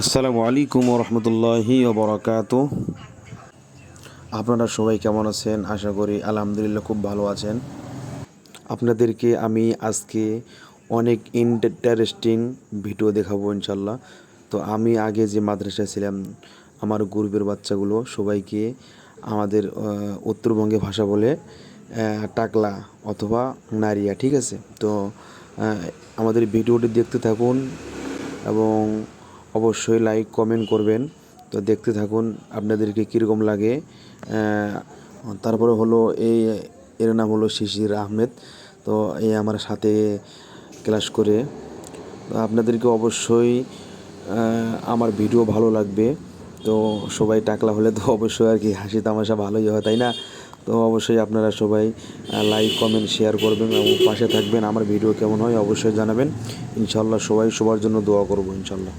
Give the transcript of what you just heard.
আসসালামু আলাইকুম রহমতুল্লাহি বরকাত আপনারা সবাই কেমন আছেন? আশা করি আলহামদুলিল্লাহ খুব ভালো আছেন। আপনাদেরকে আমি আজকে অনেক ইন্টারেস্টিং ভিডিও দেখাবো ইনশাল্লাহ তো আমি আগে যে মাদ্রাসায় ছিলাম, আমার গ্রুপের বাচ্চাগুলো সবাইকে আমাদের উত্তরবঙ্গে ভাষা বলে টাকলা অথবা নারিয়া, ঠিক আছে? তো আমাদের ভিডিওটি দেখতে থাকুন এবং অবশ্যই লাইক কমেন্ট করবেন। তো দেখতে থাকুন আপনাদেরকে কীরকম লাগে। তারপরে হলো এই, এর নাম হলো শিশির আহমেদ। তো এই আমার সাথে ক্লাস করে। আপনাদেরকে অবশ্যই আমার ভিডিও ভালো লাগবে। তো সবাই টাকলা হলে তো অবশ্যই আর কি হাসি তামাশা ভালোই হয়, তাই না? তো অবশ্যই আপনারা সবাই লাইক কমেন্ট শেয়ার করবেন এবং পাশে থাকবেন। আমার ভিডিও কেমন হয় অবশ্যই জানাবেন। ইনশাল্লাহ সবাই সবার জন্য দোয়া করব ইনশাল্লাহ